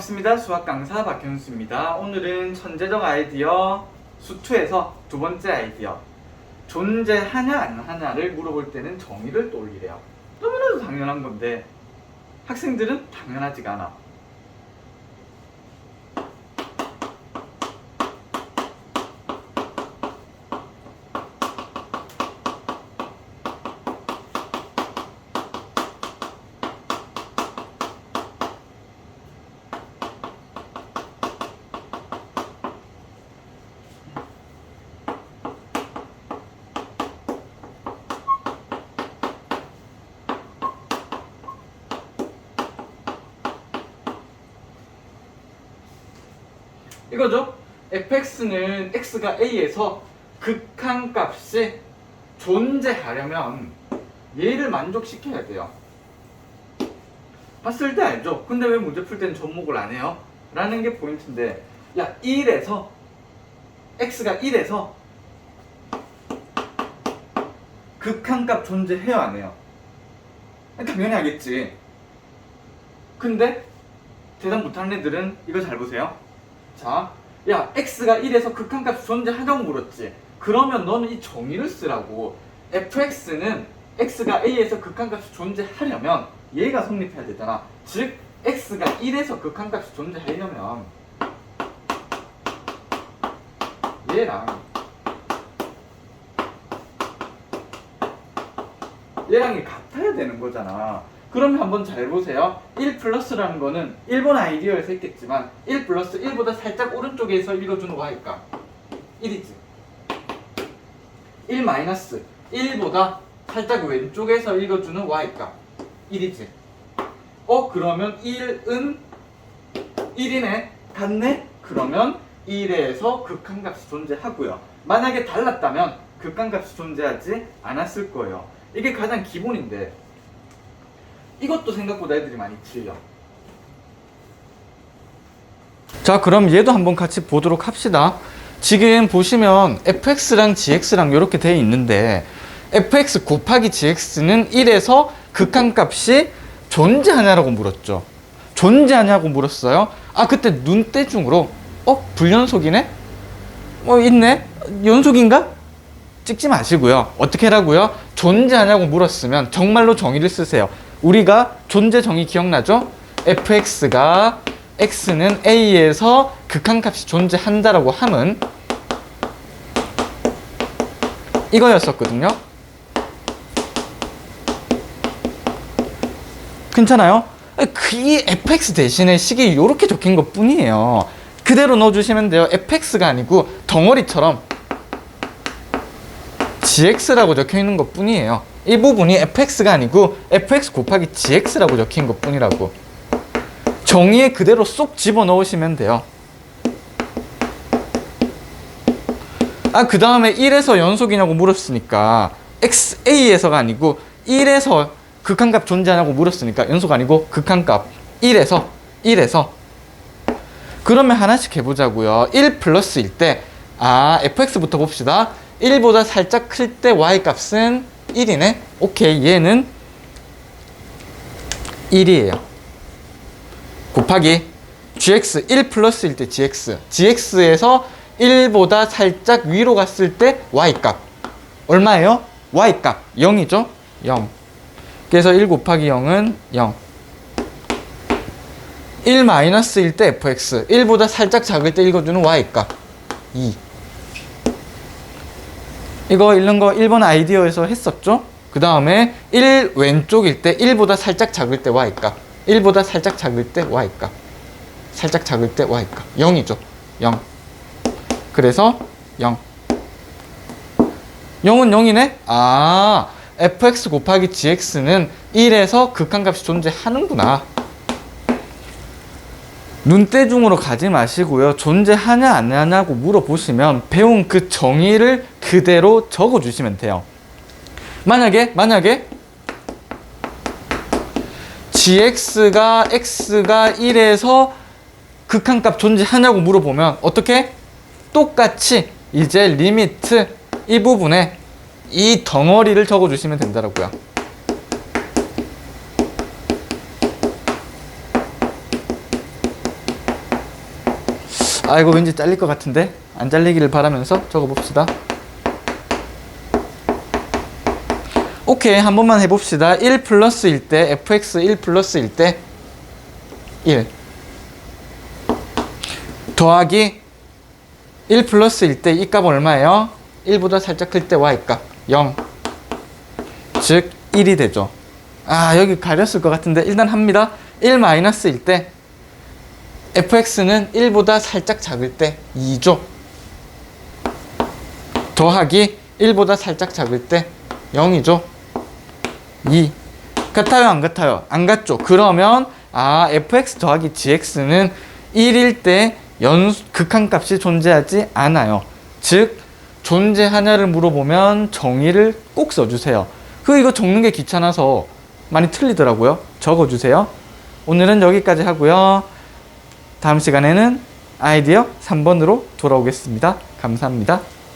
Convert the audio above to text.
반갑습니다. 수학 강사 박현수입니다. 오늘은 천재적 아이디어 수2에서 두 번째 아이디어 존재하냐 안 하냐를 물어볼 때는 정의를 떠올리래요. 너무나도 당연한 건데 학생들은 당연하지가 않아. 이거죠? fx는 x가 a에서 극한 값이 존재하려면 얘를 만족시켜야 돼요. 봤을 때 알죠? 근데 왜 문제 풀 때는 접목을 안 해요? 라는 게 포인트인데 야 1에서 x가 1에서 극한값 존재해요 안 해요? 당연히 하겠지 근데 대답 못하는 애들은 이거 잘 보세요 자, 야, x가 1에서 극한값 존재하냐고 물었지. 그러면 너는 이 정의를 쓰라고. fx는 x가 a에서 극한값이 존재하려면 얘가 성립해야 되잖아. 즉, x가 1에서 극한값이 존재하려면 얘랑 얘랑이 같아야 되는 거잖아. 그러면 한번 잘 보세요. 1 플러스라는 거는 일본 아이디어에서 했겠지만 1 플러스 1보다 살짝 오른쪽에서 읽어주는 y값 1이지. 1 마이너스 1보다 살짝 왼쪽에서 읽어주는 y값 1이지. 어 그러면 1은 1이네 같네? 그러면 1에서 극한값이 존재하고요. 만약에 달랐다면 극한값이 존재하지 않았을 거예요. 이게 가장 기본인데 이것도 생각보다 애들이 많이 틀려. 자, 그럼 얘도 한번 같이 보도록 합시다. 지금 보시면 fx랑 gx랑 이렇게 되어 있는데 fx 곱하기 gx는 1에서 극한값이 존재하냐라고 물었죠. 존재하냐고 물었어요. 아, 그때 눈대중으로 어, 불연속이네? 어, 있네? 연속인가? 찍지 마시고요. 어떻게 하라고요? 존재하냐고 물었으면 정말로 정의를 쓰세요. 우리가 존재 정의 기억나죠? fx가 x는 a에서 극한값이 존재한다라고 함은 이거였었거든요. 괜찮아요? 그이 fx 대신에 식이 이렇게 적힌 것 뿐이에요. 그대로 넣어주시면 돼요. fx가 아니고 덩어리처럼 gx라고 적혀 있는 것 뿐이에요. 이 부분이 fx가 아니고 fx 곱하기 gx라고 적힌 것 뿐이라고. 정의에 그대로 쏙 집어 넣으시면 돼요. 아, 그 다음에 1에서 연속이냐고 물었으니까 xa에서가 아니고 1에서 극한값 존재하냐고 물었으니까 연속 아니고 극한값 1에서 1에서 그러면 하나씩 해보자고요. 1 플러스일 때, 아, fx부터 봅시다. 1보다 살짝 클 때 y 값은 1이네? 오케이, 얘는 1이에요. 곱하기 gx 1 플러스일 때 gx. gx에서 1보다 살짝 위로 갔을 때 y 값. 얼마예요? y 값. 0이죠? 0. 그래서 1 곱하기 0은 0. 1 마이너스일 때 fx 1보다 살짝 작을 때 읽어주는 y값 2 이거 읽는 거 1번 아이디어에서 했었죠? 그 다음에 1 왼쪽일 때 1보다 살짝 작을 때 y값 1보다 살짝 작을 때 y값 살짝 작을 때 y값 0이죠. 0 그래서 0 0은 0이네? 아 fx 곱하기 gx는 1에서 극한값이 존재하는구나 눈대중으로 가지 마시고요. 존재하냐 안 하냐고 물어보시면 배운 그 정의를 그대로 적어주시면 돼요. 만약에 만약에 gx가 x가 1에서 극한값 존재하냐고 물어보면 어떻게? 똑같이 이제 리미트 이 부분에 이 덩어리를 적어주시면 된다고요. 아이고 왠지 잘릴 것 같은데 안 잘리기를 바라면서 적어봅시다. 오케이 한 번만 해봅시다. 1 플러스일 때 fx 1 플러스일 때1 더하기 1 플러스일 때 이 값은 얼마예요? 1보다 살짝 클 때 y값 0 즉 1이 되죠. 아 여기 가렸을 것 같은데 일단 합니다. 1 마이너스일 때 fx는 1보다 살짝 작을 때 2죠. 더하기 1보다 살짝 작을 때 0이죠. 2. 같아요, 안 같아요? 안 같죠. 그러면 아, fx 더하기 gx는 1일 때 연수, 극한값이 존재하지 않아요. 즉 존재하냐를 물어보면 정의를 꼭 써주세요. 그 이거 적는 게 귀찮아서 많이 틀리더라고요. 적어주세요. 오늘은 여기까지 하고요. 다음 시간에는 아이디어 3번으로 돌아오겠습니다. 감사합니다.